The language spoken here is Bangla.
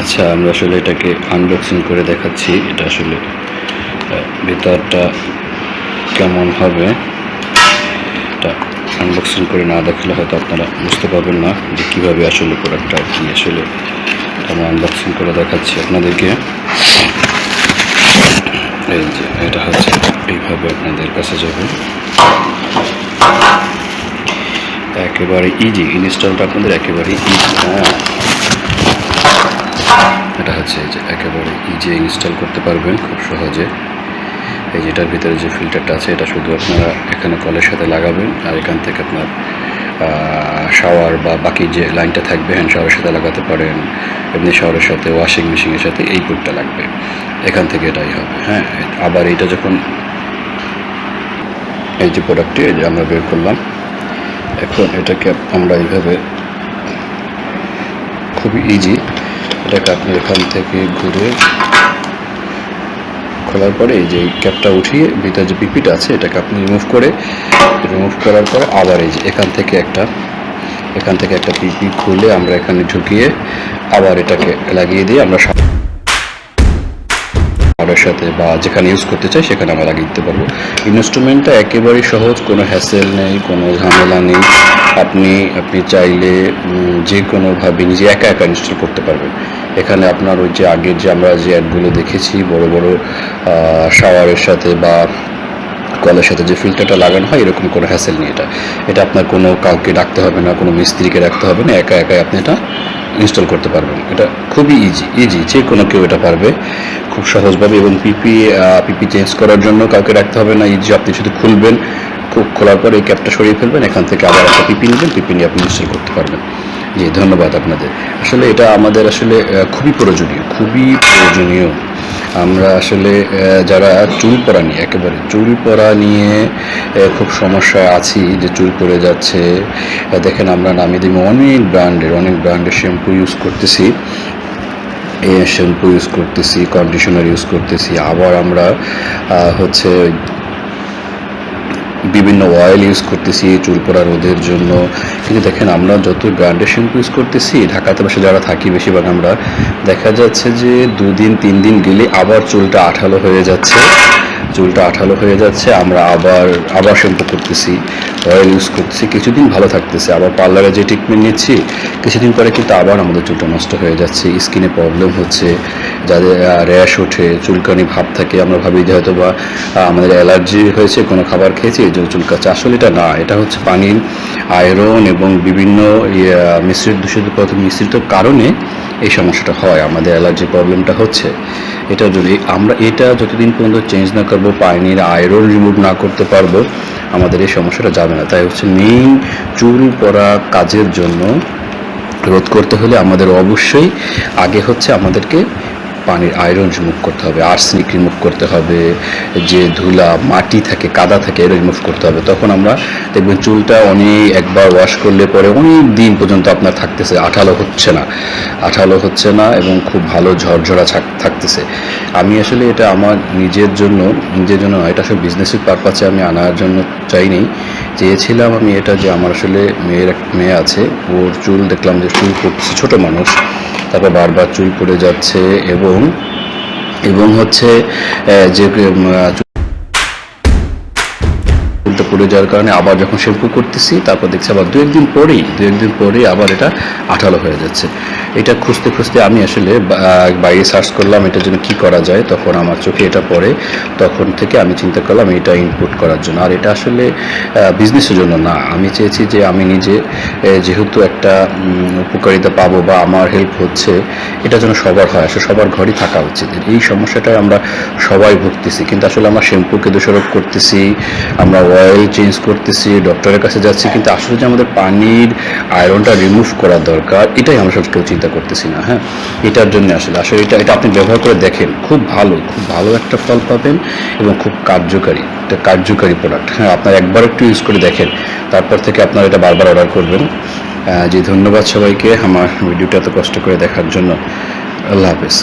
আচ্ছা আমরা আসলে এটাকে আনবক্সিং করে দেখাচ্ছি। এটা আসলে ভিতরটা কেমন হবে? এটা আনবক্সিং করে না দেখলে হয়তো আপনারা বুঝতে পারবেন না যে কীভাবে আসলে প্রোডাক্টটা কি আসলে আমরা আনবক্সিং করে দেখাচ্ছি আপনাদেরকে। এই যে, এটা হচ্ছে এইভাবে আপনাদের কাছে যাবে। একেবারে ইজি ইনস্টলটা আপনাদের একেবারে ইজি হ্যাঁ। এটা হচ্ছে যে একেবারে ইজি ইনস্টল করতে পারবেন খুব সহজে। এই যেটার ভিতরে যে ফিল্টারটা আছে, এটা শুধু আপনারা এখানে কলের সাথে লাগাবেন আর এখান থেকে আপনার শাওয়ার বা বাকি যে লাইনটা থাকবে হ্যান্ড শাওয়ারের সাথে লাগাতে পারেন। এমনি শাওয়ারের সাথে ওয়াশিং মেশিনের সাথে এই কোডটা লাগবে। এখান থেকে এটাই হবে হ্যাঁ। আবার এটা যখন, এই যে প্রোডাক্টটি এই যে আমরা বের করলাম, এখন এটাকে আমরা এইভাবে খুবই ইজি এটাকে আপনি এখান থেকে ঘুরে খোলার পরে এই যে ক্যাপটা উঠিয়ে ভিতরে যে পিপিটা আছে, এটাকে আপনি রিমুভ করে রিমুভ করার পরে আবার এই যে এখান থেকে একটা, এখান থেকে একটা পিপি খুলে আমরা এখানে ঢুকিয়ে আবার এটাকে লাগিয়ে দিয়ে আমরা শাওয়ারের সাথে বা যেখানে ইউজ করতে চাই, সেখানে আমরা লাগিয়ে দিতে পারব। ইনস্ট্রুমেন্টটা একেবারেই সহজ, কোনো হ্যাসেল নেই, কোনো ঝামেলা নেই। আপনি আপনি চাইলে যে কোনোভাবে নিজে একা একা ইনস্টল করতে পারবেন। এখানে আপনার ওই যে আগের যে আমরা যে অ্যাডগুলো দেখেছি, বড় বড় শাওয়ারের সাথে বা কলের সাথে যে ফিল্টারটা লাগানো হয়, এরকম কোনো হ্যাসেল নেই এটা। এটা আপনার কোনো কাউকে ডাকতে হবে না, কোনো মিস্ত্রিকে রাখতে হবে না, একা একাই আপনি এটা ইনস্টল করতে পারবেন। এটা খুবই ইজি ইজি যে কোনো কেউ এটা পারবে খুব সহজভাবে এবং পিপি পিপি চেঞ্জ করার জন্য কাউকে রাখতে হবে না ইজি আপনি শুধু খুলবেন খোলার পর এই ক্যাপটা সরিয়ে ফেলবেন, এখান থেকে আবার একটা পিপি নেবেন পিপি নিয়ে আপনি ইনস্টল করতে পারবেন। জি, ধন্যবাদ আপনাদের। আসলে এটা আমাদের আসলে খুবই প্রয়োজনীয় খুবই প্রয়োজনীয়। আমরা আসলে যারা চুল পরা নিয়ে, একেবারে চুল পরা নিয়ে খুব সমস্যায় আছি যে চুল পড়ে যাচ্ছে। দেখেন আমরা নামি দিমি অনেক ব্র্যান্ডের অনেক ব্র্যান্ডের শ্যাম্পু ইউজ করতেছি। শ্যাম্পু ইউজ করতেছি কন্ডিশনার ইউজ করতেছি। আবার আমরা হচ্ছে বিভিন্ন অয়েল ইউজ করতেছি, চুল পড়া রোদের জন্য। কিন্তু দেখেন, আমরা যত ব্র্যান্ডের শ্যাম্পু ইউজ করতেছি, ঢাকাতে বসে যারা থাকি বেশিরভাগ আমরা, দেখা যাচ্ছে যে দুদিন তিন দিন গেলে আবার চুলটা আঠালো হয়ে যাচ্ছে। চুলটা আঠালো হয়ে যাচ্ছে আমরা আবার আবার শ্যাম্পু করতেছি অয়েল ইউজ করতেছি কিছুদিন ভালো থাকতেছে আবার পার্লারে যে ট্রিটমেন্ট নিচ্ছি কিছুদিন পরে কিন্তু আবার আমাদের চুলটা নষ্ট হয়ে যাচ্ছে স্কিনে প্রবলেম হচ্ছে যাদের র্যাশ ওঠে চুলকানি ভাব থাকে আমরা ভাবি যে হয়তো বা আমাদের অ্যালার্জি হয়েছে কোনো খাবার খেয়েছি এই জন্য চুলকাচ্ছে আসলে এটা না এটা হচ্ছে পানির আয়রন এবং বিভিন্ন ইয়ে, মিশ্রিত দূষিত পদার্থ মিশ্রিত কারণে এই সমস্যাটা হয়, আমাদের অ্যালার্জি প্রবলেমটা হচ্ছে। এটা যদি আমরা, এটা যতদিন পর্যন্ত চেঞ্জ না করব, পানির আয়রন রিমুভ না করতে পারব, আমাদের এই সমস্যাটা যাবে না। তাই হচ্ছে মেইন চুল পরা কাজের জন্য রোধ করতে হলে আমাদের অবশ্যই আগে হচ্ছে আমাদেরকে পানির আয়রন রিমুভ করতে হবে আর্সেনিক রিমুভ করতে হবে যে ধুলা মাটি থাকে কাদা থাকে এটা রিমুভ করতে হবে। তখন আমরা দেখবেন চুলটা অনেক একবার ওয়াশ করলে পরে অনেক দিন পর্যন্ত আপনার থাকতেছে আঠালো হচ্ছে না। আঠালো হচ্ছে না এবং খুব ভালো ঝরঝরা থাক- থাকতেছে। আমি আসলে এটা আমার নিজের জন্য নিজের জন্য নয়, এটা আসলে বিজনেসের পারপাসে আমি আনার জন্য চাইনি। চেয়েছিলাম আমি এটা যে আমার আসলে মেয়ের এক মেয়ে আছে ওর চুল দেখলাম যে চুল পড়ছে ছোটো মানুষ। তারপর বারবার চুল পড়ে যাচ্ছে এবং এবং হচ্ছে যে পড়ে যাওয়ার কারণে আবার যখন শ্যাম্পু করতেছি, তারপর দেখছি আবার দু একদিন পরেই, দু একদিন পরেই আবার এটা আঠালো হয়ে যাচ্ছে। এটা খুঁজতে খুঁজতে আমি আসলে বাইরে সার্চ করলাম এটার জন্য কি করা যায়, তখন আমার চোখে এটা পড়ে। তখন থেকে আমি চিন্তা করলাম এটা ইনপুট করার জন্য। আর এটা আসলে বিজনেসের জন্য না। আমি চেয়েছি যে আমি নিজে যেহেতু একটা উপকারিতা পাবো বা আমার হেল্প হচ্ছে, এটা যেন সবার হয়। আসলে সবার ঘরই থাকা উচিত। এই সমস্যাটায় আমরা সবাই ভুগতেছি। কিন্তু আসলে আমরা শ্যাম্পুকে দোষারোপ করতেছি, আমরা অয়েল চেঞ্জ করতেছি ডক্টরের কাছে যাচ্ছি, কিন্তু আসলে যে আমাদের পানির আয়রনটা রিমুভ করা দরকার, এটাই আমরা সব কেউ চিন্তা করতেছি না হ্যাঁ? এটার জন্য আসলে আসলে এটা এটা আপনি ব্যবহার করে দেখেন, খুব ভালো খুব ভালো একটা ফল পাবেন এবং খুব কার্যকারী, একটা কার্যকারী প্রোডাক্ট হ্যাঁ? আপনার একবার একটু ইউজ করে দেখেন, তারপর থেকে আপনারা এটা বারবার অর্ডার করবেন। জি, ধন্যবাদ সবাইকে আমার ভিডিওটা এত কষ্ট করে দেখার জন্য। আল্লাহ হাফেজ।